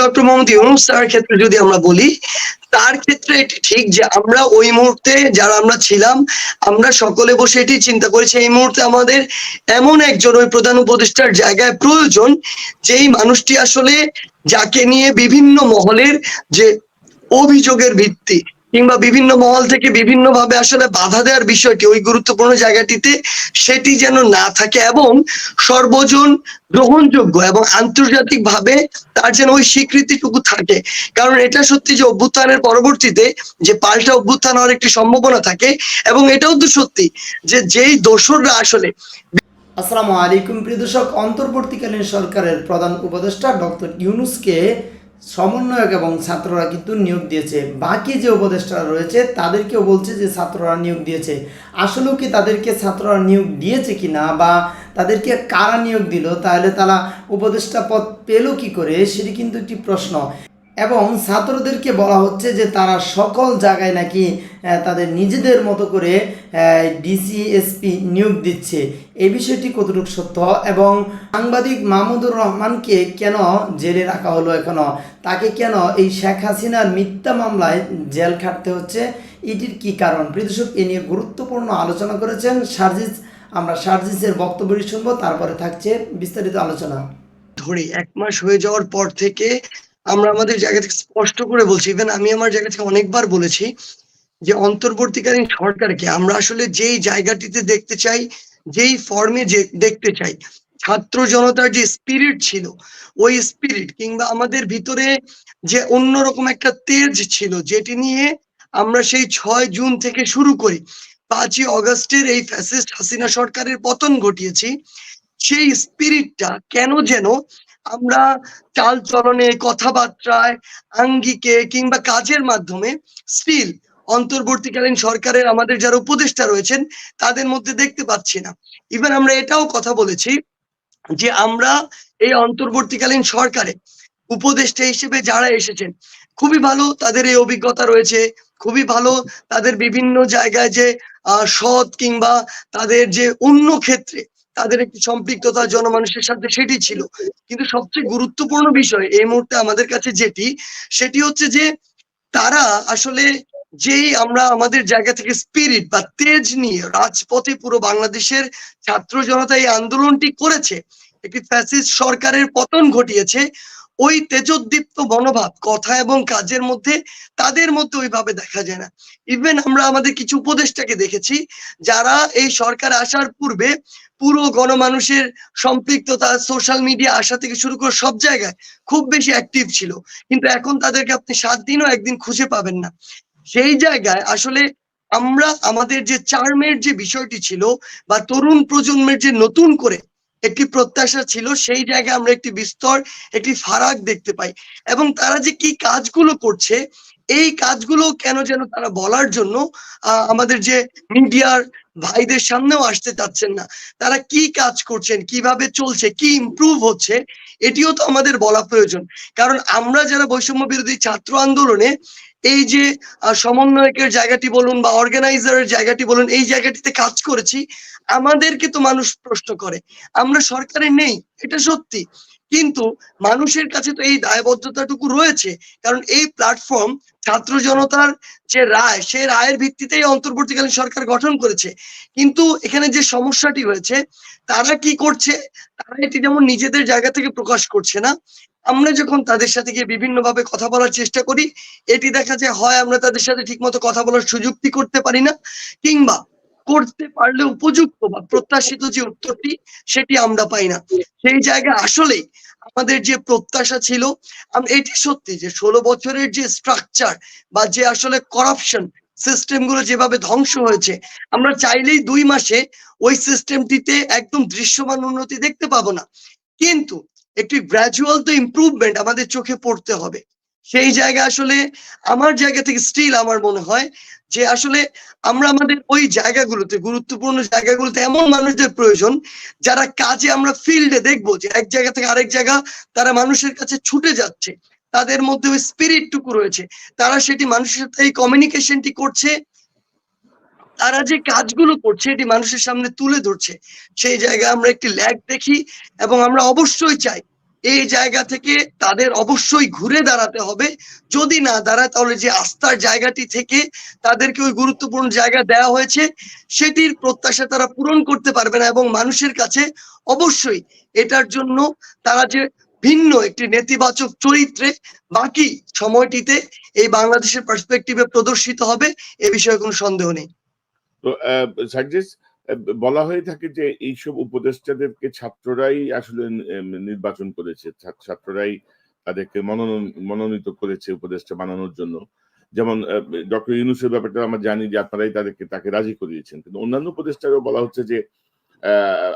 Doctor Mohammad Yunus ক্ষেত্রে যদি আমরা বলি, তার ক্ষেত্রে এটি ঠিক যে আমরা ওই মুহূর্তে যারা আমরা ছিলাম, আমরা সকলে বসে এটি চিন্তা করেছি, এই মুহূর্তে আমাদের এমন একজন ওই প্রধান উপদেষ্টার জায়গায় প্রয়োজন, যেই মানুষটি আসলে যাকে নিয়ে বিভিন্ন মহলের যে অভিযোগের ভিত্তি কিংবা বিভিন্ন মহল থেকে বিভিন্ন ভাবে আসলে বাধা দেওয়ার বিষয়টি ওই গুরুত্বপূর্ণ জায়গাটিতে সেটি যেন না থাকে এবং সর্বজন গ্রহণযোগ্য এবং আন্তর্জাতিক ভাবে তার যেন ওই স্বীকৃতিটুকু থাকে। কারণ এটা সত্যি যে অভ্যুত্থানের পরবর্তীতে যে পাল্টা অভ্যুত্থান হওয়ার একটি সম্ভাবনা থাকে এবং এটাও তো সত্যি যে যেই দোসররা আসলে আসসালামু আলাইকুম, প্রিয় দর্শক। অন্তর্বর্তীকালীন সরকারের প্রধান উপদেষ্টা ডক্টর ইউনুসকে সমন্বয়ক এবং ছাত্ররা কিন্তু নিয়োগ দিয়েছে। বাকি যে উপদেষ্টারা রয়েছে, তাদেরকেও বলছে যে ছাত্ররা নিয়োগ দিয়েছে। আসলেও কি তাদেরকে ছাত্ররা নিয়োগ দিয়েছে কি না বা তাদেরকে কারা নিয়োগ দিল? তাহলে তারা উপদেষ্টা পদ পেল কি করে? সেটি কিন্তু একটি প্রশ্ন। এবং ছাত্রদেরকে বলা হচ্ছে যে তারা সকল জায়গায় নাকি তাদের নিজেদের মতো করে ডিসিএসপি নিয়োগ দিচ্ছে। এই বিষয়টি কতটুকু সত্য এবং সাংবাদিক মাহমুদুর রহমানকে কেন জেলে রাখা হলো এখনও? তাকে কেন এই শেখ হাসিনার মিথ্যা মামলায় জেল খাটতে হচ্ছে? এটির কি কারণ? প্রিয়দর্শক এ নিয়ে গুরুত্বপূর্ণ আলোচনা করেছেন সার্জিস। আমরা সার্জিসের বক্তব্যটি শুনব, তারপরে থাকছে বিস্তারিত আলোচনা। ধরি এক মাস হয়ে যাওয়ার পর থেকে আমরা আমাদের জায়গা থেকে স্পষ্ট করে বলছি। ইভেন আমি আমার জায়গা থেকে অনেকবার বলেছি যে অন্তর্বর্তীকালীন সরকারকে আমরা আসলে যেই জায়গাটিতে দেখতে চাই, যেই ফর্মে যে দেখতে চাই, ছাত্র জনতার যে স্পিরিট ছিল, ওই স্পিরিট কিংবা আমাদের ভিতরে যে অন্যরকম একটা তেজ ছিল, যেটি নিয়ে আমরা সেই ছয় জুন থেকে শুরু করি পাঁচই অগস্টের এই ফ্যাসিস্ট হাসিনা সরকারের পতন ঘটিয়েছি, সেই স্পিরিটটা কেন যেন আমরা চাল চলনে, কথাবার্তায়, আঙ্গিকে কিংবা কাজের মাধ্যমে স্টিল অন্তর্বর্তীকালীন সরকারের আমাদের যারা উপদেষ্টা রয়েছেন, তাদের মধ্যে দেখতে পাচ্ছি না। ইভেন আমরা এটাও কথা বলেছি যে আমরা এই অন্তর্বর্তীকালীন সরকারে উপদেষ্টা হিসেবে যারা এসেছেন, খুবই ভালো তাদের এই অভিজ্ঞতা রয়েছে, খুবই ভালো তাদের বিভিন্ন জায়গায় যে সৎ কিংবা তাদের যে অন্য ক্ষেত্রে তাদের একটি সম্পৃক্ততা জনমানুষের সাথে সেটি ছিল। কিন্তু সবচেয়ে গুরুত্বপূর্ণ বিষয় এই মুহূর্তে আমাদের কাছে যেটি, সেটি হচ্ছে যে তারা আসলে যেই আমরা আমাদের জায়গা থেকে স্পিরিট বা তেজ নিয়ে রাজপথে পুরো বাংলাদেশের ছাত্র জনতা এই আন্দোলনটি করেছে, একটি ফ্যাসিস্ট সরকারের পতন ঘটিয়েছে, ওই তেজোদ্দীপ্ত মনোভাব, কথা এবং কাজের মধ্যে তাদের মধ্যে ওইভাবে দেখা যায় না। ইভেন আমরা আমাদের কিছু উপদেষ্টাকে দেখেছি, যারা এই সরকার আসার পূর্বে পুরো গণমানুষের সম্পৃক্ততা সোশ্যাল মিডিয়া আসা থেকে শুরু করে সব জায়গায় খুব বেশি অ্যাক্টিভ ছিল। কিন্তু এখন তাদেরকে আপনি সাত দিনও একদিন খুঁজে পাবেন না। সেই জায়গায় আসলে আমরা আমাদের যে চার্মের যে বিষয়টি ছিল বা তরুণ প্রজন্মের যে নতুন করে একটি প্রত্যাশা ছিল, সেই জায়গায় আমরা একটি বিস্তর, একটি ফারাক দেখতে পাই। এবং তারা যে কি কাজগুলো করছে, এই কাজগুলো কেন যেন তারা বলার জন্য আমাদের যে মিডিয়ার ভাইদের সামনেও আসতে চাচ্ছেন না। তারা কি কাজ করছেন, কীভাবে চলছে, কি ইম্প্রুভ হচ্ছে, এটিও তো আমাদের বলা প্রয়োজন। কারণ আমরা যারা বৈষম্য বিরোধী ছাত্র আন্দোলনে, এই যে সমন্বয়কের জায়গাটি বলুন বা অর্গানাইজারের জায়গাটি বলুন, এই জায়গাটিতে কাজ করেছি আমাদেরকে তো মানুষ প্রশ্ন করে। আমরা সরকারে নেই, এটা সত্যি। কিন্তু মানুষের কাছে তো এই দায়বদ্ধতাটুকু রয়েছে, কারণ এই প্ল্যাটফর্ম ছাত্র জনতার যে রায়, সে রায়ের ভিত্তিতেই অন্তর্বর্তীকালীন সরকার গঠন করেছে। কিন্তু এখানে যে সমস্যাটি হয়েছে তারা কি করছে? তারা এটি যেমন নিজেদের জায়গা থেকে প্রকাশ করছে না, আমরা যখন তাদের সাথে গিয়ে বিভিন্ন ভাবে কথা বলার চেষ্টা করি, এটি দেখা যায় হয় আমরা তাদের সাথে ঠিকমতো কথা বলার সুযোগটি করতে পারি না, কিংবা করতে পারলে উপযুক্ত বা প্রত্যাশিত যে উত্তরটি, সেটি আমরা পাই না। সেই জায়গায় আসলেই আমাদের যে প্রত্যাশা ছিল এটি সত্যি যে ষোলো বছরের যে স্ট্রাকচার বা যে আসলে করাপশন সিস্টেমগুলো যেভাবে ধ্বংস হয়েছে, আমরা চাইলেই দুই মাসে ওই সিস্টেমটিতে একদম দৃশ্যমান উন্নতি দেখতে পাবো না। কিন্তু একটি গ্রাজুয়াল তো ইমপ্রুভমেন্ট আমাদের চোখে পড়তে হবে। সেই জায়গা আসলে আমার জায়গা থেকে স্টিল আমার মনে হয় যে আসলে আমরা আমাদের ওই জায়গাগুলোতে, গুরুত্বপূর্ণ জায়গাগুলোতে এমন মানুষদের প্রয়োজন যারা কাজে আমরা ফিল্ডে দেখব যে এক জায়গা থেকে আরেক জায়গা তারা মানুষের কাছে ছুটে যাচ্ছে, তাদের মধ্যে ওই স্পিরিট টুকু রয়েছে, তারা সেটি মানুষের সাথে, এই কমিউনিকেশনটি করছে, তারা যে কাজগুলো করছে এটি মানুষের সামনে তুলে ধরছে, সেই জায়গায় আমরা একটি ল্যাগ দেখি এবং আমরা অবশ্যই চাই এই জায়গা থেকে তাদের অবশ্যই ঘুরে দাঁড়াতে হবে। যদি না দাঁড়ায়, তাহলে যে আস্থার জায়গাটি থেকে তাদেরকে ওই গুরুত্বপূর্ণ জায়গা দেওয়া হয়েছে, সেটির প্রত্যাশা তারা পূরণ করতে পারবে না এবং মানুষের কাছে অবশ্যই এটার জন্য তারা যে ভিন্ন একটি নেতিবাচক চরিত্রে বাকি সময়টিতে এই বাংলাদেশের পার্সপেক্টিভে প্রদর্শিত হবে, এ বিষয়ে কোনো সন্দেহ নেই। তো বলা হয়ে থাকে যে এইসব উপদেষ্টাদেরকে ছাত্ররাই আসলে নির্বাচন করেছে। ছাত্ররাই তাদেরকে মনোনয়ন, মনোনীত করেছে উপদেষ্টা বানানোর জন্য। যেমন ডক্টর ইউনুসের ব্যাপারটা আমরা জানি যে আপনারাই তাদেরকে, তাকে রাজি করিয়েছেন। কিন্তু অন্যান্য উপদেষ্টারও বলা হচ্ছে যে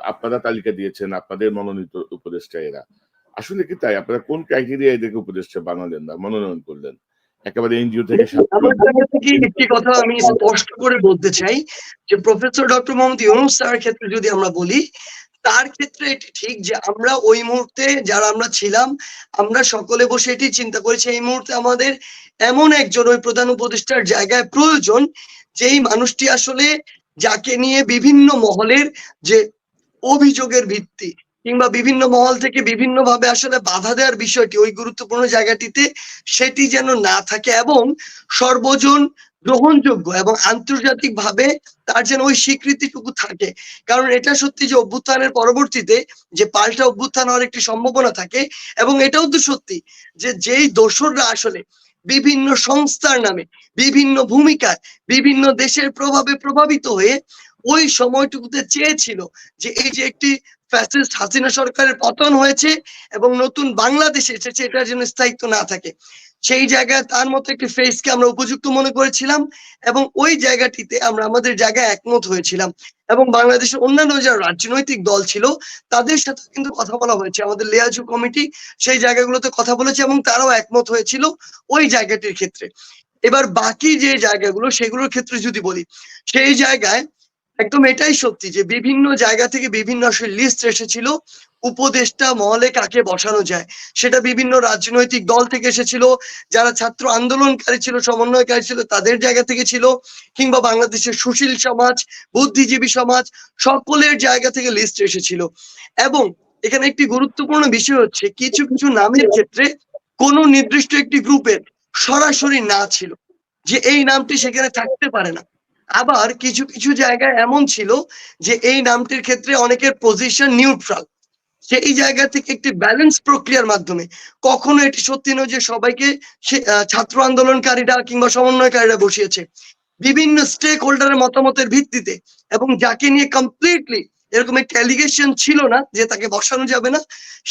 আপনারা তালিকা দিয়েছেন, আপনাদের মনোনীত উপদেষ্টা এরা। আসলে কি তাই? আপনারা কোন ক্রাইটেরিয়া এদেরকে উপদেষ্টা বানালেন না মনোনয়ন করলেন? একেবারে এনজিও থেকে আমার জায়গা থেকে একটি কথা আমি স্পষ্ট করে বলতে চাই যে প্রফেসর ডক্টর মোহাম্মদ ইউনুস স্যারের ক্ষেত্রে যদি আমরা বলি তার ক্ষেত্রে এটি ঠিক যে আমরা ওই মুহূর্তে যারা আমরা ছিলাম আমরা সকলে বসে এটি চিন্তা করেছি এই মুহূর্তে আমাদের এমন একজন ওই প্রধান উপদেষ্টার জায়গায় প্রয়োজন যেই মানুষটি আসলে যাকে নিয়ে বিভিন্ন মহলের যে অভিযোগের ভিত্তি কিংবা বিভিন্ন মহল থেকে বিভিন্ন ভাবে আসলে বাধা দেওয়ার বিষয়টি ওই গুরুত্বপূর্ণ জায়গাটিতে সেটি যেন না থাকে এবং সর্বজন গ্রহণযোগ্য এবং আন্তর্জাতিক ভাবে তার যেন ওই স্বীকৃতিটুকু থাকে। কারণ এটা সত্যি যে অভ্যুত্থানের পরবর্তীতে যে পাল্টা অভ্যুত্থান হওয়ার একটি সম্ভাবনা থাকে এবং এটাও তো সত্যি যে যেই দোসররা আসলে বিভিন্ন সংস্থার নামে, বিভিন্ন ভূমিকায়, বিভিন্ন দেশের প্রভাবে প্রভাবিত হয়ে ওই সময়টুকুতে চেয়েছিল যে এই যে একটি ফ্যাসিস্ট হাসিনা সরকারের পতন হয়েছে এবং নতুন বাংলাদেশ এসেছে, এটার জন্য স্থায়িত্ব না থাকে। সেই জায়গায় তার মতো একটি ফেসকে আমরা উপযুক্ত মনে করেছিলাম এবং ওই জায়গাটিতে আমরা আমাদের জায়গায় একমত হয়েছিলাম। এবং বাংলাদেশের অন্যান্য যারা রাজনৈতিক দল ছিল, তাদের সাথে কিন্তু কথা বলা হয়েছে। আমাদের লেয়াজু কমিটি সেই জায়গাগুলোতে কথা বলেছে এবং তারাও একমত হয়েছিল ওই জায়গাটির ক্ষেত্রে। এবার বাকি যে জায়গাগুলো, সেগুলোর ক্ষেত্রে যদি বলি, সেই জায়গায় একদম এটাই সত্যি যে বিভিন্ন জায়গা থেকে বিভিন্ন লিস্ট এসেছিল, উপদেষ্টা মহলে কাকে বসানো যায়? সেটা বিভিন্ন রাজনৈতিক দল থেকে এসেছিল, যারা ছাত্র আন্দোলনকারী ছিল, সমন্বয়কারী ছিল, তাদের জায়গা থেকে ছিল, কিংবা বাংলাদেশের সুশীল সমাজ, বুদ্ধিজীবী সমাজ, সকলের জায়গা থেকে লিস্ট এসেছিল। এবং এখানে একটি গুরুত্বপূর্ণ বিষয় হচ্ছে, কিছু কিছু নামের ক্ষেত্রে কোনো নির্দিষ্ট একটি গ্রুপের সরাসরি না ছিল, যে এই নামটি সেখানে থাকতে পারে না। আবার কিছু কিছু জায়গায় এমন ছিল যে এই নামটির ক্ষেত্রে অনেকের পজিশন নিউট্রাল সেই জায়গা থেকে একটি ব্যালেন্স প্রক্রিয়ার মাধ্যমে কখনো এটি সত্যি নয় যে সবাইকে ছাত্র আন্দোলনকারীরা কিংবা সমন্বয়কারীরা বসিয়েছে। বিভিন্ন স্টেক হোল্ডারের মতামতের ভিত্তিতে এবং যাকে নিয়ে কমপ্লিটলি এরকম একটি অ্যালিগেশন ছিল না যে তাকে বসানো যাবে না,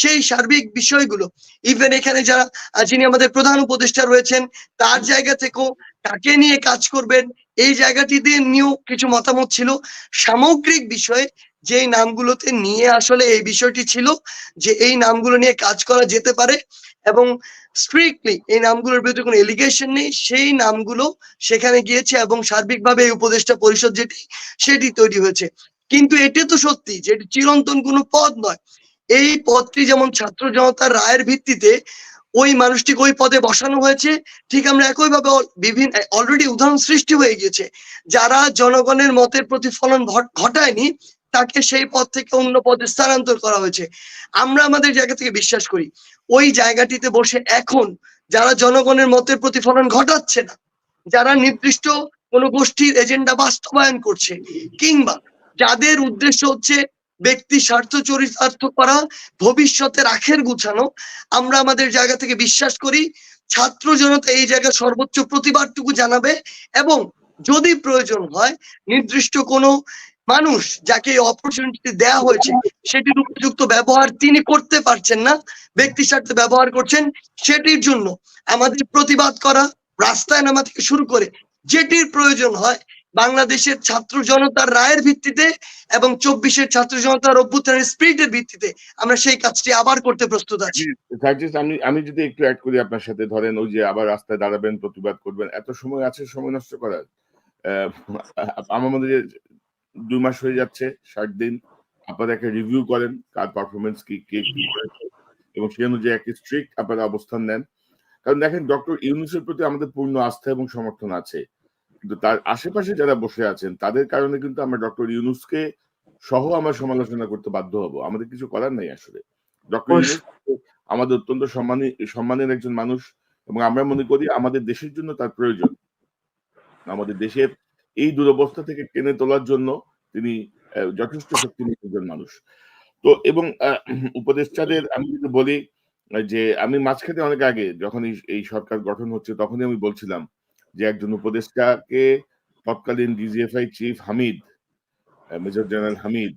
সেই সার্বিক বিষয়গুলো ইভেন এখানে যারা যিনি আমাদের প্রধান উপদেষ্টা রয়েছেন, তার জায়গা থেকেও কাকে নিয়ে কাজ করবেন। এই জায়গাটিতে নিয়েও কিছু মতামত ছিল। সামগ্রিক বিষয়ে যেই নামগুলোতে নিয়ে আসলে এই বিষয়টি ছিল যে এই নামগুলো নিয়ে কাজ করা যেতে পারে এবং স্ট্রিক্টলি এই নামগুলোর বিরুদ্ধে কোনো এলিগেশন নেই। সেই নামগুলো সেখানে গিয়েছে এবং সার্বিকভাবে এই উপদেষ্টা পরিষদ যেটি, সেটি তৈরি হয়েছে। কিন্তু এটি তো সত্যি যে এটি চিরন্তন কোনো পদ নয়। এই পদটি যেমন ছাত্র জনতার রায়ের ভিত্তিতে ওই মানুষটিকে ওই পদে বসানো হয়েছে। ঠিক আমরা একইভাবে বিভিন্ন অলরেডি উদাহরণ সৃষ্টি হয়ে গিয়েছে। যারা জনগণের মতের প্রতিফলন ঘট- ঘটায়নি, তাকে সেই পদ থেকে অন্য পদে স্থানান্তর করা হয়েছে। আমরা আমাদের জায়গা থেকে বিশ্বাস করি, ওই জায়গাটিতে বসে এখন যারা জনগণের মতের প্রতিফলন ঘটাচ্ছে না, যারা নির্দিষ্ট কোনো গোষ্ঠীর এজেন্ডা বাস্তবায়ন করছে, কিংবা যাদের উদ্দেশ্য হচ্ছে ব্যক্তি স্বার্থ চরিতার্থ করা ভবিষ্যতের আখের গুছানো, আমরা আমাদের জায়গা থেকে বিশ্বাস করি, ছাত্র জনতা এই জায়গায় সর্বোচ্চ প্রতিবাদটুকু জানাবে এবং যদি প্রয়োজন হয়, নির্দিষ্ট কোনো মানুষ যাকে এই অপরচুনিটি দেওয়া হয়েছে, সেটির উপযুক্ত ব্যবহার তিনি করতে পারছেন না, ব্যক্তি স্বার্থে ব্যবহার করছেন, সেটির জন্য আমাদের প্রতিবাদ করা, রাস্তায় নামা থেকে শুরু করে, যেটির প্রয়োজন হয় বাংলাদেশের ছাত্র জনতার রায়ের ভিত্তিতে এবং চব্বিশের ছাত্র জনতার অভ্যুত্থানের স্পিরিটের ভিত্তিতে আমরা সেই কাজটি আবার করতে প্রস্তুত আছি। আমি আমি যদি একটু অ্যাড করি আপনার সাথে, ধরেন ওই যে আবার রাস্তায় দাঁড়াবেন, প্রতিবাদ করবেন, এত সময় আছে, সময় নষ্ট করার? আমার মধ্যে দুই মাস হয়ে যাচ্ছে, ষাট দিন, আপনারা একটা রিভিউ করেন, কার পারফরমেন্স কি, কে কি এবং সেই অনুযায়ী একটি স্ট্রিক্ট আপনারা অবস্থান নেন। কারণ দেখেন ডক্টর ইউনুসের প্রতি আমাদের পূর্ণ আস্থা এবং সমর্থন আছে। কিন্তু তার আশেপাশে যারা বসে আছেন তাদের কারণে কিন্তু আমরা ডক্টর ইউনুসকে সহ আমরা সমালোচনা করতে বাধ্য হব। আমাদের কিছু করার নাই আসলে। ডক্টর ইউনুস আমাদের অত্যন্ত সম্মানী সম্মানের একজন মানুষ এবং আমরা মনে করি আমাদের দেশের জন্য তার প্রয়োজন। আমাদের দেশের এই দুরবস্থা থেকে টেনে তোলার জন্য তিনি যথেষ্ট শক্তি একজন মানুষ। তো এবং উপদেষ্টাদের আমি যদি বলি যে আমি মাঝখানে অনেক আগে যখন এই সরকার গঠন হচ্ছে তখনই আমি বলছিলাম যে একজন উপদেষ্টাকে তৎকালীন DGFI chief Hamid major general Hamid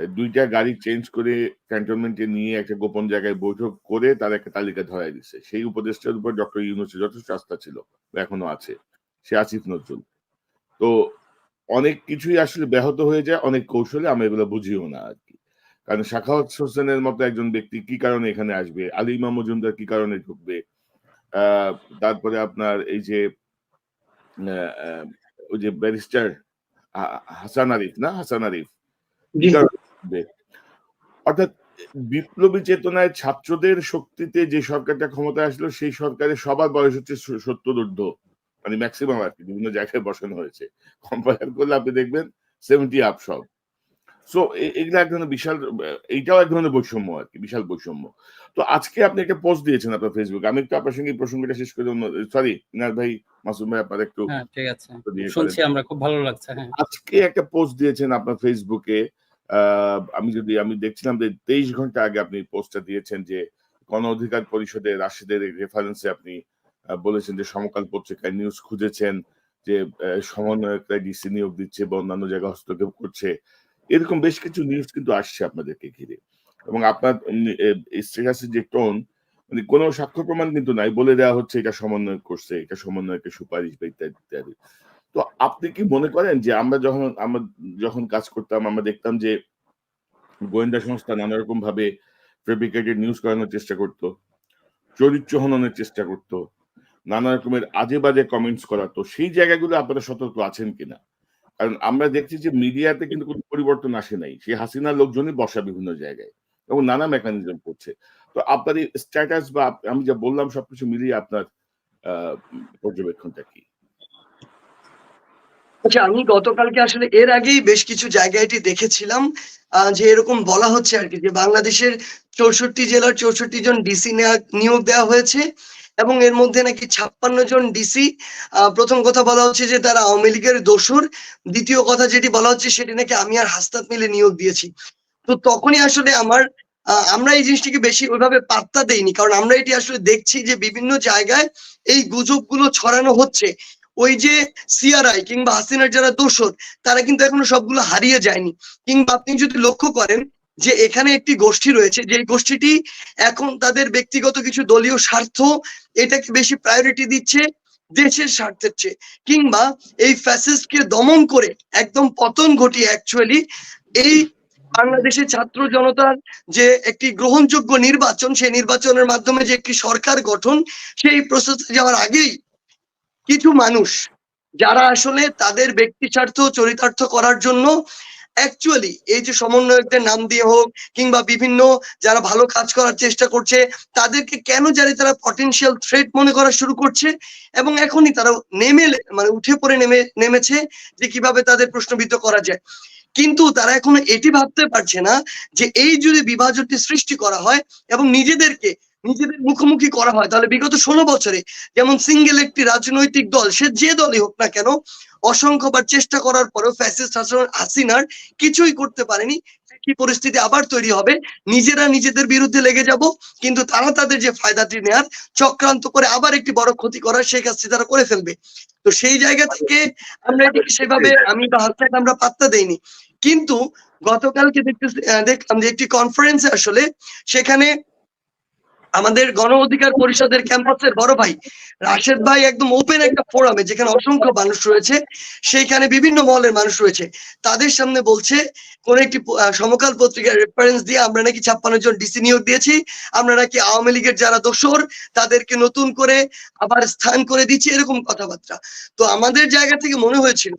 দুইটা গাড়ি চেঞ্জ করে ক্যান্টনমেন্টে নিয়ে একটা গোপন জায়গায় বৈঠক করে তার একটা তালিকা ধরাই দিচ্ছে সেই উপদেষ্টার উপর ডক্টর ইউনুসের যথেষ্ট আস্থা ছিল এখনও আছে, সে আসিফ নজরুল। তো অনেক কিছুই আসলে ব্যাহত হয়ে যায়, অনেক কৌশলে, আমরা এগুলো বুঝিও না আর কি। কারণ শাখাওয়াত হোসেনের মতো একজন ব্যক্তি কি কারণে এখানে আসবে? আলী ইমাম মজুমদার কি কারণে ঢুকবে? তারপরে আপনার এই যে ওই যে ব্যারিস্টার হাসান আরিফ না হাসান আরিফ? অর্থাৎ বিপ্লবী চেতনায় ছাত্রদের শক্তিতে যে সরকারটা ক্ষমতায় আসলো সেই সরকারের সবার বয়স হচ্ছে সত্তর ঊর্ধ্ব। মানে ম্যাক্সিমাম আর কি বিভিন্ন জায়গায় বসানো হয়েছে। কম্পেয়ার করলে আপনি দেখবেন সেভেন্টি আপ সব। সো এগুলো এক ধরনের বিশাল এইটাও এক ধরনের বৈষম্য আর কি বিশাল বৈষম্য। তো আজকে আপনি একটা পোস্ট দিয়েছেন আপনার ফেসবুক আমি একটু আপনার সঙ্গে প্রসঙ্গটা শেষ করে সরি ভাই মাসুম ভাই আপনার একটু হ্যাঁ ঠিক আছে। শুনছি আমরা খুব ভালো লাগছে হ্যাঁ। আজকে একটা পোস্ট দিয়েছেন আপনার ফেসবুকে আমি যদি আমি দেখছিলাম যে তেইশ ঘণ্টা আগে আপনি পোস্টটা দিয়েছেন যে গণ অধিকার পরিষদে রাশিদের রেফারেন্সে আপনি বলেছেন যে সমকাল পত্রিকায় নিউজ খুঁজেছেন যে আহ, সমন্বয়করা ডিসি নিয়োগ দিচ্ছে বা অন্যান্য জায়গায় হস্তক্ষেপ করছে। এরকম বেশ কিছু নিউজ কিন্তু আসছে আপনাদেরকে ঘিরে। এবং আপনার স্ট্যাটাসের যে টোন মানে কোনো সাক্ষ্য প্রমাণ কিন্তু নাই, বলে দেওয়া হচ্ছে এটা সমন্বয় করছে, এটা সমন্বয়কে সুপারিশ বা ইত্যাদি ইত্যাদি। তো আপনি কি মনে করেন যে আমরা যখন আমরা যখন কাজ করতাম, আমরা দেখতাম যে গোয়েন্দা সংস্থা নানা রকম ভাবে ফেব্রিকেটেড নিউজ করানোর চেষ্টা করতো, চরিত্র হননের চেষ্টা করতো, নানা রকমের আজে বাজে কমেন্টস করাতো, সেই জায়গাগুলো আপনারা সতর্ক আছেন কিনা? কারণ আমরা দেখছি যে মিডিয়াতে কিন্তু কোনো পরিবর্তন আসে নাই। সেই হাসিনার লোকজনই বসা বিভিন্ন জায়গায় এবং নানা মেকানিজম করছে। তো আপনার এই স্ট্যাটাস বা আমি যা বললাম সবকিছু মিলিয়ে আপনার পর্যবেক্ষণটা কি? আচ্ছা আমি গতকালকে আসলে এর আগেই বেশ কিছু জায়গায় এটি দেখেছিলাম যে এরকম বলা হচ্ছে আর কি, যে বাংলাদেশের চৌষট্টি জেলার চৌষট্টি জন ডিসি নিয়োগ দেওয়া হয়েছে। এবং এর মধ্যে নাকি ছাপ্পান্ন জন ডিসি প্রথম কথা বলা হচ্ছে যে তারা আওয়ামী লীগের দোসর। দ্বিতীয় কথা যেটি বলা হচ্ছে সেটি নাকি আমি আর হাস্তাত মিলে নিয়োগ দিয়েছি। তো তখনই আসলে আমার আমরা এই জিনিসটিকে বেশি ওইভাবে পাত্তা দেইনি, কারণ আমরা এটি আসলে দেখছি যে বিভিন্ন জায়গায় এই গুজবগুলো ছড়ানো হচ্ছে। ওই যে সিআরআই কিংবা হাসিনার যারা দোষর তারা কিন্তু এখনও সবগুলো হারিয়ে যায়নি। কিংবা আপনি যদি লক্ষ্য করেন যে এখানে একটি গোষ্ঠী রয়েছে, যে গোষ্ঠীটি এখন তাদের ব্যক্তিগত কিছু দলীয় স্বার্থ এটাকে বেশি প্রায়োরিটি দিচ্ছে দেশের স্বার্থের চেয়ে। কিংবা এই ফ্যাসিস্টকে দমন করে একদম পতন ঘটিয়ে অ্যাকচুয়ালি এই বাংলাদেশের ছাত্র জনতার যে একটি গ্রহণযোগ্য নির্বাচন, সেই নির্বাচনের মাধ্যমে যে একটি সরকার গঠন, সেই প্রসেসে যাওয়ার আগেই কিছু মানুষ যারা আসলে তাদের ব্যক্তি স্বার্থ, চরিতার্থ করার জন্য অ্যাকচুয়ালি এই যে সমন্বয়কদের নাম দিয়ে হোক কিংবা বিভিন্ন যারা ভালো কাজ করার চেষ্টা করছে, তাদেরকে কেন জানি তারা পটেনশিয়াল থ্রেট মনে করা শুরু করছে? এবং এখনই তারা নেমে মানে উঠে পড়ে নেমে, নেমেছে যে কীভাবে তাদের প্রশ্নবিদ্ধ করা যায়। কিন্তু তারা এখনও এটি ভাবতে পারছে না যে এই যদি বিভাজনটি সৃষ্টি করা হয় এবং নিজেদেরকে নিজেদের মুখোমুখি করা হয়। তাহলে বিগত ষোলো বছরে যেমন সিঙ্গেল একটি রাজনৈতিক দল, সে যে দলই হোক না কেন অসংখ্যবার চেষ্টা করার পরেও ফ্যাসিস্ট হাসিনার কিছুই করতে পারেনি। কি পরিস্থিতি আবার তৈরি হবে? নিজেরা নিজেদের বিরুদ্ধে লেগে যাব, কিন্তু তারা তাদের যে ফায়দাটি নেয়ার চক্রান্ত করে আবার একটি বড় ক্ষতি করার সেই কাজটি তারা করে ফেলবে। তো সেই জায়গা থেকে আমরা এটিকে সেভাবে আমি বা হাসনাকে আমরা পাত্তা দেইনি। কিন্তু গতকালকে দেখতে দেখলাম যে একটি কনফারেন্সে আসলে সেখানে আমাদের গণ অধিকার পরিষদের ক্যাম্পাসের বড় ভাই রাশেদ ভাই একদম ওপেন একটা ফোরামে যেখানে অসংখ্য মানুষ রয়েছে, সেইখানে বিভিন্ন মহলের মানুষ রয়েছে। তাদের সামনে বলছে, কোন একটি সমকাল পত্রিকার রেফারেন্স দিয়ে আমরা নাকি ছাপ্পান্ন জন ডিসি নিয়োগ দিয়েছি, আমরা নাকি আওয়ামী লীগের যারা দোষর, তাদেরকে নতুন করে আবার স্থান করে দিচ্ছি, এরকম কথাবার্তা। তো আমাদের জায়গা থেকে মনে হয়েছিল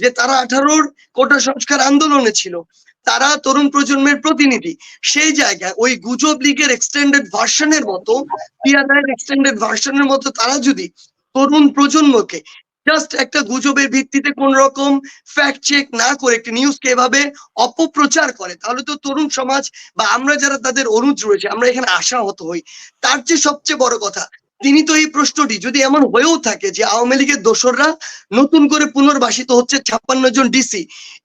যে তারা আঠারোর কোটা সংস্কার আন্দোলনে ছিল। তারা তরুণ প্রজন্মের প্রতিনিধি। সেই জায়গায় ওই গুজব লীগের এক্সটেন্ডেড ভার্সনের মতো পিয়ারের এক্সটেন্ডেড ভার্সনের মতো তারা যদি তরুণ প্রজন্মকে জাস্ট একটা গুজবের ভিত্তিতে কোন রকম ফ্যাক্ট চেক না করে একটি নিউজকে এভাবে অপপ্রচার করে, তাহলে তো তরুণ সমাজ বা আমরা যারা তাদের অনুজ রয়েছে, আমরা এখানে আশাহত হই। তার চেয়ে সবচেয়ে বড় কথা তিনি তো এই প্রশ্নটি যদি এমন হয়েও থাকে যে আওয়ামী লীগের দোসররা নতুন করে পুনর্বাসিত হচ্ছে ছাপ্পান্ন জন ডিসি,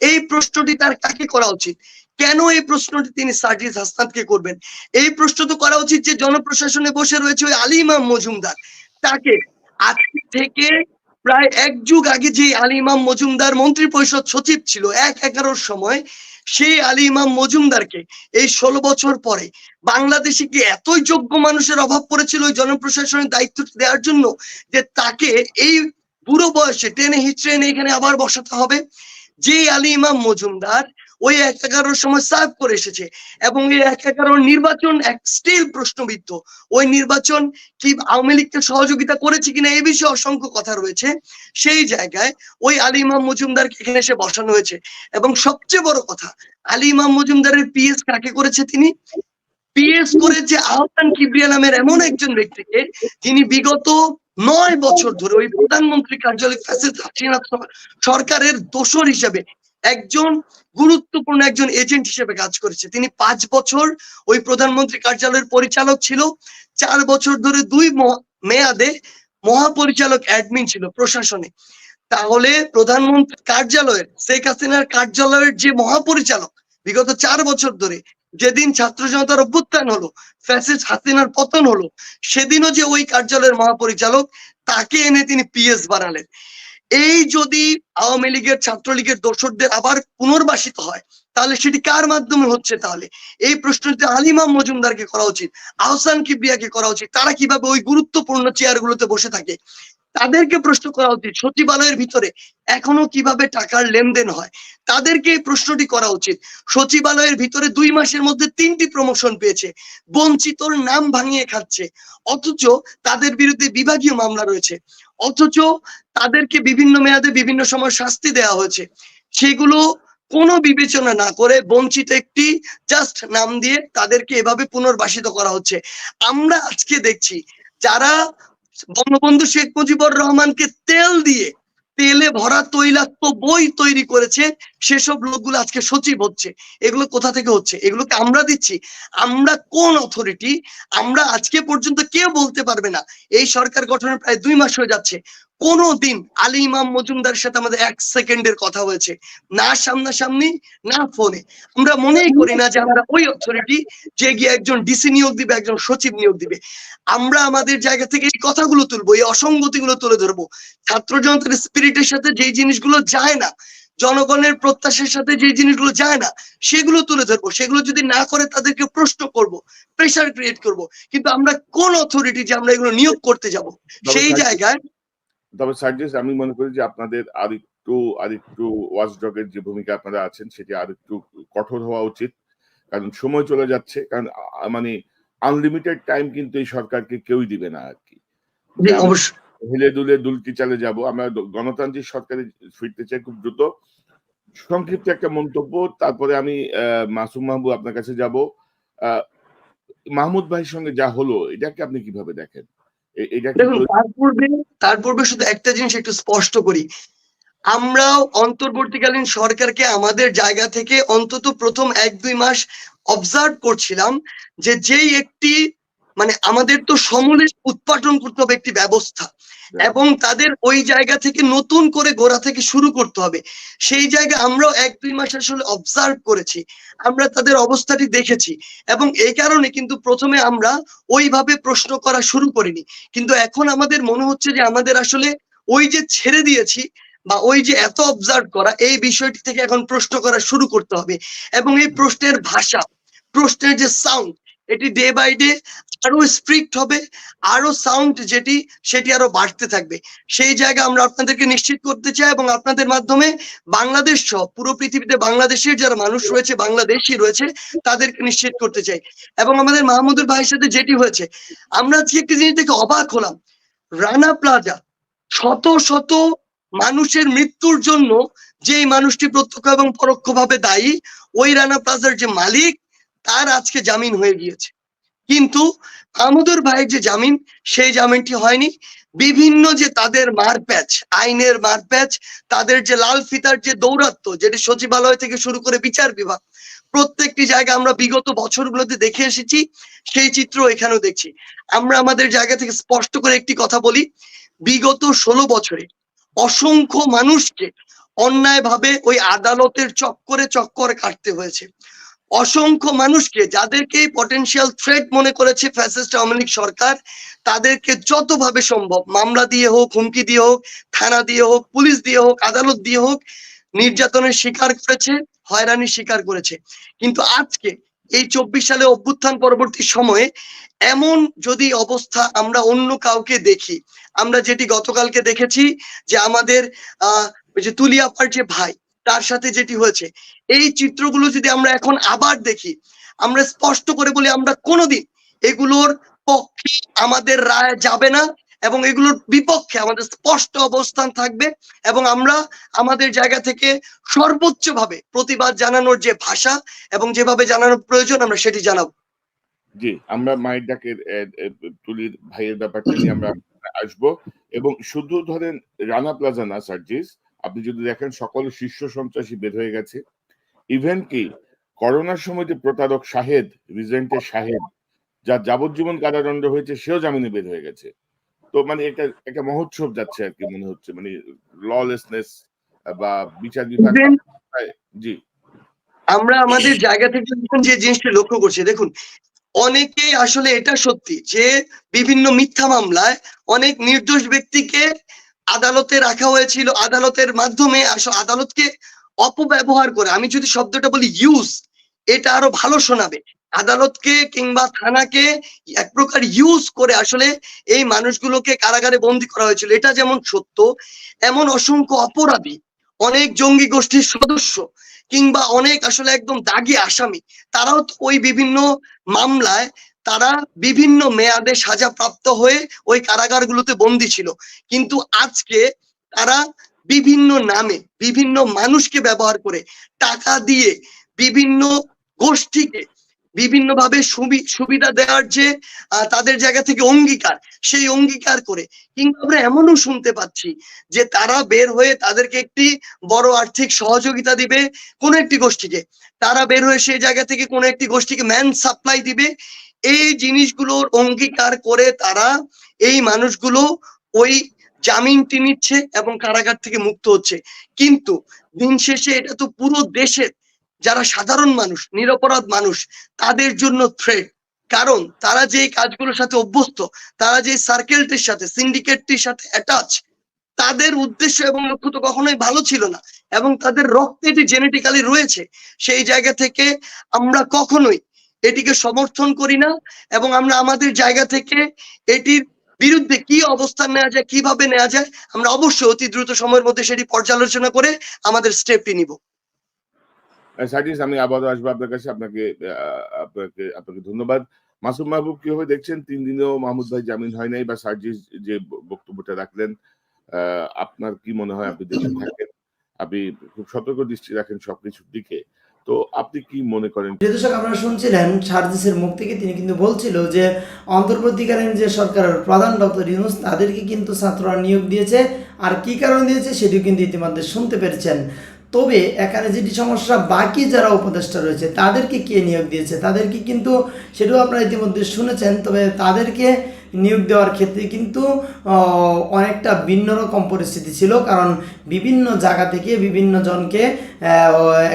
এই প্রশ্নটি তার কাকে করা উচিত? কেন এই প্রশ্নটি তিনি সার্জিস হাসনাতকে করবেন? এই প্রশ্ন তো করা উচিত যে জনপ্রশাসনে বসে রয়েছে ওই আলী ইমাম মজুমদার। তাকে আজকে থেকে প্রায় এক যুগ আগে যে আলী ইমাম মজুমদার মন্ত্রী পরিষদ সচিব ছিল, এক এগারোর সময় সেই আলী ইমাম মজুমদারকে এই ষোলো বছর পরে বাংলাদেশে কি এতই যোগ্য মানুষের অভাব পড়েছিল ওই জনপ্রশাসনের দায়িত্ব দেওয়ার জন্য যে তাকে এই বুড়ো বয়সে টেনে হিচড়ে এনে এখানে আবার বসাতে হবে। যে আলী ইমাম মজুমদার ওই এক এগারোর সময় সার্ভ করে এসেছে এবং এই এক এগারোর নির্বাচন স্টিল প্রশ্নবিদ্ধ। ওই নির্বাচন কি আওয়ামী লীগকে সহযোগিতা করেছে কিনা এই বিষয়ে অসংখ্য কথা রয়েছে। সেই জায়গায় ওই আলী ইমাম মজুমদারকে এখানে এসে বসানো হয়েছে। এবং সবচেয়ে বড় কথা, আলী ইমাম মজুমদারের পিএস কাকে করেছে তিনি? পিএস করেছে আহসান কিবরিয়া নামের এমন একজন ব্যক্তিকে যিনি বিগত নয় বছর ধরে ওই প্রধানমন্ত্রী কার্যালয় সরকারের দোষর হিসেবে একজন গুরুত্বপূর্ণ একজন এজেন্ট হিসেবে কাজ করেছে। তিনি পাঁচ বছর ওই প্রধানমন্ত্রী কার্যালয়ের পরিচালক ছিল। চার বছর ধরে দুই মেয়াদে মহাপরিচালক অ্যাডমিন ছিল প্রশাসনে। তাহলে প্রধানমন্ত্রী কার্যালয়ের, শেখ হাসিনার কার্যালয়ের যে মহাপরিচালক, বিগত চার বছর ধরে যেদিন ছাত্র জনতার অভ্যুত্থান হলো ফ্যাসিস হাসিনার পতন হলো, সেদিনও যে ওই কার্যালয়ের মহাপরিচালক, তাকে এনে তিনি পিএস বানালেন। এই যদি আওয়ামী লীগের ছাত্রলীগের দর্শকদের আবার পুনর্বাসিত হয়, তাহলে সেটি কার মাধ্যমে হচ্ছে তাহলে? এই প্রশ্নটি আলিমা মজুমদারকে করা উচিত, আহসান কিবরিয়াকে করা উচিত। তারা কীভাবে ওই গুরুত্বপূর্ণ চেয়ারগুলোতে বসে থাকে? তাদেরকে প্রশ্ন করা উচিত। সচিবালয়ের ভিতরে এখনও কীভাবে টাকার লেনদেন হয়, তাদেরকে এই প্রশ্নটি করা উচিত। সচিবালয়ের ভিতরে দুই মাসের মধ্যে তিনটি প্রমোশন পেয়েছে, বঞ্চিতর নাম ভাঙিয়ে খাচ্ছে, অথচ তাদের বিরুদ্ধে বিভাগীয় মামলা রয়েছে, অথচ তাদেরকে বিভিন্ন মেয়াদে বিভিন্ন সময় শাস্তি দেওয়া হয়েছে। সেগুলো কোনো বিবেচনা না করে বঞ্চিত একটি জাস্ট নাম দিয়ে তাদেরকে এভাবে পুনর্বাসিত করা হচ্ছে। আমরা আজকে দেখছি, যারা বঙ্গবন্ধু শেখ মুজিবুর রহমানকে তেল দিয়ে তেলে ভরা তৈলাক্ত বই তৈরি করেছে। সেসব লোকগুলো আজকে সচিব হচ্ছে। এগুলো কোথা থেকে হচ্ছে? এগুলোকে আমরা দিচ্ছি। আমরা কোন অথরিটি আমরা আজকে পর্যন্ত কেউ বলতে পারবে না? এই সরকার গঠনের প্রায় দুই মাস হয়ে যাচ্ছে। কোনো দিন আলী ইমাম মজুমদারের সাথে আমাদের এক সেকেন্ডের কথা হয়েছে। না সামনাসামনি না ফোনে। আমরা মনেই করি না যে আমরা ওই অথরিটি যে গিয়ে একজন ডিসি নিয়োগ দিবে একজন সচিব নিয়োগ দিবে। আমরা আমাদের জায়গা থেকে এই কথাগুলো তুলবো এই অসঙ্গতিগুলো তুলে ধরবো। ছাত্র জনতার স্পিরিটের সাথে যেই জিনিসগুলো যায় না জনগণের প্রত্যাশার সাথে যে জিনিসগুলো যায় না সেগুলো তুলে ধরবো। সেগুলো যদি না করে তাদেরকে প্রশ্ন করব প্রেসার ক্রিয়েট করব। কিন্তু আমরা কোন অথরিটি যে আমরা এগুলো নিয়োগ করতে যাব? সেই জায়গায় তবে সার্জিস আমি মনে করি যে আপনাদের আর একটু আর একটু ওয়াচডগের যে ভূমিকা আপনারা আছেন সেটি আর একটু কঠোর হওয়া উচিত। কারণ সময় চলে যাচ্ছে কারণ মানে আনলিমিটেড টাইম কিন্তু এই সরকারকে কেউই দিবে না আর কি। হেলে দুলে দুলকি চালে যাব। আমরা গণতান্ত্রিক সরকারে ফিরতে চাই খুব দ্রুত। সংক্ষিপ্ত একটা মন্তব্য তারপরে আমি আহ, মাসুম মাহবুব আপনার কাছে যাব। আহ, মাহমুদ ভাইয়ের সঙ্গে যা হলো এটাকে আপনি কীভাবে দেখেন? দেখুন তার পূর্বে তার পূর্বে শুধু একটা জিনিস একটু স্পষ্ট করি। আমরাও অন্তর্বর্তীকালীন সরকারকে আমাদের জায়গা থেকে অন্তত প্রথম এক দুই মাস অবজার্ভ করছিলাম যে যেই একটি মানে আমাদের তো সমূলে উৎপাদন করতে হবে একটি ব্যবস্থা। এবং তাদের ওই জায়গা থেকে নতুন করে গোড়া থেকে শুরু করতে হবে। সেই জায়গা আমরাও এক দুই মাস আসলে অবজার্ভ করেছি। আমরা তাদের অবস্থাটি দেখেছি। এবং এই কারণে কিন্তু প্রথমে আমরা ওইভাবে প্রশ্ন করা শুরু করিনি। কিন্তু এখন আমাদের মনে হচ্ছে যে আমাদের আসলে ওই যে ছেড়ে দিয়েছি বা ওই যে এত অবজার্ভ করা, এই বিষয়টি থেকে এখন প্রশ্ন করা শুরু করতে হবে। এবং এই প্রশ্নের ভাষা, প্রশ্নের যে সাউন্ড এটি ডে বাই ডে আরও স্ট্রিক্ট হবে, আরও সাউন্ড যেটি, সেটি আরও বাড়তে থাকবে। সেই জায়গা আমরা আপনাদেরকে নিশ্চিত করতে চাই এবং আপনাদের মাধ্যমে বাংলাদেশ সহ পুরো পৃথিবীতে বাংলাদেশের যারা মানুষ রয়েছে, বাংলাদেশি রয়েছে, তাদেরকে নিশ্চিত করতে চাই। এবং আমাদের মাহমুদুর ভাইয়ের সাথে যেটি হয়েছে, আমরা আজকে একটি জিনিস দেখে অবাক হলাম। রানা প্লাজা, শত শত মানুষের মৃত্যুর জন্য যেই মানুষটি প্রত্যক্ষ এবং পরোক্ষভাবে দায়ী, ওই রানা প্লাজার যে মালিক তার আজকে জামিন হয়ে গিয়েছে। কিন্তু আমুদুর ভাইয়ের যে জামিন, সেই জামিনটি হয়নি। বিভিন্ন যে তাদের মারপ্যাচ, আইনের মারপ্যাচ, তাদের যে লাল ফিতার যে দৌরাত্ম যেটি সচিবালয় থেকে শুরু করে বিচার বিভাগ, প্রত্যেকটি জায়গা আমরা বিগত বছরগুলোতে দেখে এসেছি, সেই চিত্র এখানেও দেখছি। আমরা আমাদের জায়গা থেকে স্পষ্ট করে একটি কথা বলি, বিগত ষোলো বছরে অসংখ্য মানুষকে অন্যায়ভাবে ওই আদালতের চক্করে চক্কর কাটতে হয়েছে। অসংখ্য মানুষকে যাদেরকে পটেনশিয়াল থ্রেট মনে করেছে ফ্যাসিস্ট আওয়ামী লীগ সরকার, তাদেরকে যতভাবে সম্ভব মামলা দিয়ে হোক, হুমকি দিয়ে হোক, থানা দিয়ে হোক, পুলিশ দিয়ে হোক, আদালত দিয়ে হোক, নির্যাতনের শিকার করেছে, হয়রানির শিকার করেছে। কিন্তু আজকে এই চব্বিশ সালে অভ্যুত্থান পরবর্তী সময়ে এমন যদি অবস্থা আমরা অন্য কাউকে দেখি, আমরা যেটি গতকালকে দেখেছি যে আমাদের, আহ যে তুলিয়াপার যে ভাই তার সাথে যেটি হয়েছে। এই চিত্রগুলো যদি আমরা এখন আবার দেখি, আমরা স্পষ্ট করে বলি আমরা কোনোদিন এগুলোর পক্ষে আমাদের রায় যাবে না এবং এগুলোর বিপক্ষে আমাদের স্পষ্ট অবস্থান থাকবে এবং আমরা আমাদের জায়গা থেকে সর্বোচ্চ ভাবে প্রতিবাদ জানানোর যে ভাষা এবং যেভাবে জানানোর প্রয়োজন আমরা সেটি জানাব। জি, আমরা মায়ের ডাকের তুলির ভাইয়ের ব্যাপারটা নিয়ে আমরা আসব এবং শুধু ধরেন রানা প্লাজা না, সার্জিস আপনি যদি দেখেন সকল শীর্ষ সন্ত্রাসী বের হয়ে গেছে। ইভেন কি করোনার সময় যে প্রতারক শাহেদ রিজেন্টের শাহেদ যার যাবজ্জীবন কারাদণ্ড হয়েছে সেও জামিনে বের হয়ে গেছে। তো মানে এটা একটা মহোৎসব যাচ্ছে আর কি মনে হচ্ছে মানে ললেসনেস বা বিচার বিভাগ জি। আমরা আমাদের জায়গা থেকে যে জিনিসটা লক্ষ্য করছি দেখুন অনেকে আসলে এটা সত্যি যে বিভিন্ন মিথ্যা মামলায় অনেক নির্দোষ ব্যক্তিকে আদালতে রাখা হয়েছিল। আদালতের মাধ্যমে আদালতকে অপব্যবহার করে। আমি যদি শব্দটা বলি ইউজ এটা আরও ভালো শোনাবে। আদালতকে কিংবা থানাকে এক প্রকার ইউজ করে আসলে এই মানুষগুলোকে কারাগারে বন্দী করা হয়েছিল। এটা যেমন সত্য, এমন অসংখ্য অপরাধী, অনেক জঙ্গি গোষ্ঠীর সদস্য, কিংবা অনেক আসলে একদম দাগি আসামি, তারাও ওই বিভিন্ন মামলায় তারা বিভিন্ন মেয়াদে সাজা প্রাপ্ত হয়ে ওই কারাগারগুলোতে বন্দী ছিল। কিন্তু আজকে তারা বিভিন্ন নামে, বিভিন্ন মানুষকে ব্যবহার করে টাকা দিয়ে বিভিন্ন গোষ্ঠীকে বিভিন্নভাবে সুবি- সুবিধা দেওয়ার যে তাদের জায়গা থেকে অঙ্গীকার, সেই অঙ্গীকার করে। কিংবা আমরা এমনও শুনতে পাচ্ছি যে তারা বের হয়ে তাদেরকে একটি বড় আর্থিক সহযোগিতা দিবে কোন একটি গোষ্ঠীকে। তারা বের হয়ে সেই জায়গা থেকে কোন একটি গোষ্ঠীকে ম্যান সাপ্লাই দিবে। এই জিনিসগুলোর অঙ্গীকার করে তারা এই মানুষগুলো ওই জামিনটি নিচ্ছে এবং কারাগার থেকে মুক্ত হচ্ছে। কিন্তু দিন শেষে এটা তো পুরো দেশের যারা সাধারণ মানুষ, নিরপরাধ মানুষ, তাদের জন্য থ্রেট কারণ তারা যে কাজগুলোর সাথে অভ্যস্ত, তারা যে সার্কেলটির সাথে সিন্ডিকেটটির সাথে অ্যাটাচ তাদের উদ্দেশ্য এবং লক্ষ্য তো কখনোই ভালো ছিল না। এবং তাদের রক্তে এটি জেনেটিক্যালি রয়েছে। সেই জায়গা থেকে আমরা কখনোই এটিকে সমর্থন করি না এবং আমরা আমাদের জায়গা থেকে এটির বিরুদ্ধে কি অবস্থান নেওয়া যায়, কীভাবে নেওয়া যায়, আমরা অবশ্যই অতি দ্রুত সময়ের মধ্যে সেটি পর্যালোচনা করে আমাদের স্টেপটি নিব। সার্জিস আমি আবারও আসব আপনার কাছে। আপনাকে আপনাকে আপনাকে ধন্যবাদ। মাসুম মাহবুব, কীভাবে দেখছেন? তিন দিনেও মাহমুদ ভাই জামিন হয় নাই বা সার্জিস যে বক্তব্যটা রাখলেন আপনার কি মনে হয়? আপনি দেশে থাকেন। আপনি খুব সতর্ক দৃষ্টি রাখেন সবকিছুর দিকে। তো আপনি কি মনে করেন? শুনছিলেন সার্জিসের মুখ থেকে তিনি কিন্তু বলছিল যে অন্তর্বর্তীকালীন যে সরকারের প্রধান ডক্টর ইউনুস, তাদেরকে কিন্তু ছাত্ররা নিয়োগ দিয়েছে। আর কি কারণে দিয়েছে সেটিও কিন্তু ইতিমধ্যে শুনতে পেরেছেন। তবে এখানে যেটি সমস্যা, বাকি যারা উপদেষ্টা রয়েছে, তাদেরকে কে নিয়োগ দিয়েছে? তাদেরকে কিন্তু সেটাও আপনারা ইতিমধ্যে শুনেছেন। তবে তাদেরকে নিয়োগ দেওয়ার ক্ষেত্রে কিন্তু অনেকটা ভিন্ন রকম পরিস্থিতি ছিল। কারণ বিভিন্ন জায়গা থেকে বিভিন্ন জনকে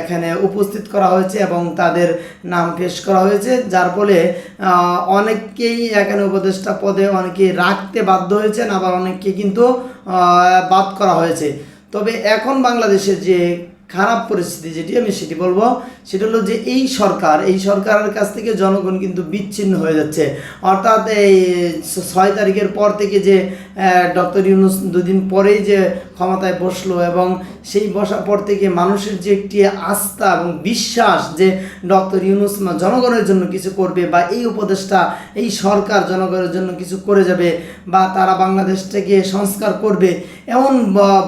এখানে উপস্থিত করা হয়েছে এবং তাদের নাম পেশ করা হয়েছে। যার ফলে অনেককেই এখানে উপদেষ্টা পদে অনেকে রাখতে বাধ্য হয়েছেন, আবার অনেককে কিন্তু বাদ করা হয়েছে। তবে এখন বাংলাদেশের যে খারাপ পরিস্থিতি যেটি আমি সেটি বলব, সেটা হলো যে এই সরকার, এই সরকারের কাছ থেকে জনগণ কিন্তু বিচ্ছিন্ন হয়ে যাচ্ছে। অর্থাৎ এই ছয় তারিখের পর থেকে যে ডক্টর ইউনুস দুদিন পরেই যে ক্ষমতায় বসল এবং সেই বসার পর থেকে মানুষের যে একটি আস্থা এবং বিশ্বাস যে ডক্টর ইউনুস জনগণের জন্য কিছু করবে বা এই উপদেশটা এই সরকার জনগণের জন্য কিছু করে যাবে বা তারা বাংলাদেশটাকে সংস্কার করবে, এমন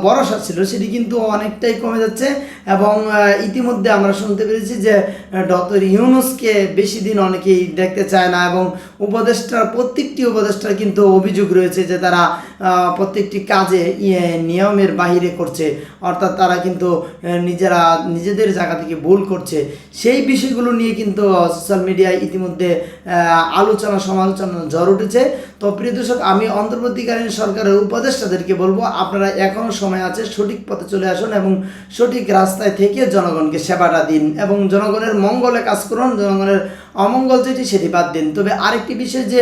ভরসা ছিল, সেটি কিন্তু অনেকটাই কমে যাচ্ছে। এবং ইতিমধ্যে আমরা শুনতে পেরেছি যে ডক্টর ইউনুসকে বেশি দিন অনেকেই দেখতে চায় না এবং উপদেষ্টার প্রত্যেকটি উপদেষ্টার কিন্তু অভিযোগ রয়েছে যে তারা প্রত্যেকটি কাজে ইয়ে, নিয়মের বাহিরে করছে। অর্থাৎ তারা কিন্তু নিজেরা নিজেদের জায়গা থেকে ভুল করছে। সেই বিষয়গুলো নিয়ে কিন্তু সোশ্যাল মিডিয়ায় ইতিমধ্যে আলোচনা সমালোচনা ঝড় উঠেছে। তো প্রিয় দর্শক, আমি অন্তর্বর্তীকালীন সরকারের উপদেষ্টাদেরকে বলব, আপনারা এখনও সময় আছে, সঠিক পথে চলে আসুন এবং সঠিক রাস্তায় থেকে জনগণকে সেবাটা দিন এবং জনগণের মঙ্গলে কাজ করুন, জনগণের অমঙ্গল যেটি সেটি বাদ দিন। তবে আরেকটি বিষয় যে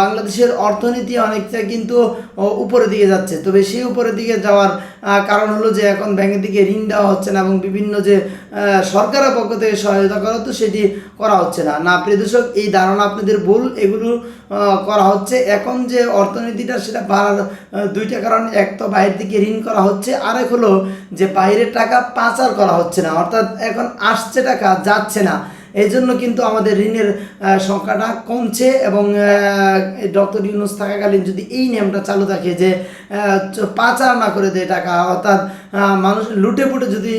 বাংলাদেশের অর্থনীতি অনেকটা কিন্তু উপরের দিকে যাচ্ছে। তবে সেই উপরের দিকে যাওয়ার কারণ হলো যে, এখন ব্যাংকের দিকে ঋণ দেওয়া হচ্ছে না এবং বিভিন্ন যে সরকারের পক্ষ থেকে সহায়তা করা হতো সেটি করা হচ্ছে না। না, প্রিয় দর্শক, এই ধারণা আপনাদের ভুল। এগুলো করা হচ্ছে। এখন যে অর্থনীতিটা সেটা বাড়ার দুইটা কারণ। এক তো বাইরের দিকে ঋণ করা হচ্ছে। আর এক হলো যে, বাইরের টাকা পাচার করা হচ্ছে না। অর্থাৎ এখন আসছে টাকা, যাচ্ছে না। এই জন্য কিন্তু আমাদের ঋণের সংখ্যাটা কমছে এবং ডক্টর ইউনুস থাকাকালীন যদি এই নিয়মটা চালু থাকে যে পাচার না করে দেয় টাকা, অর্থাৎ মানুষ লুটে পুটে যদি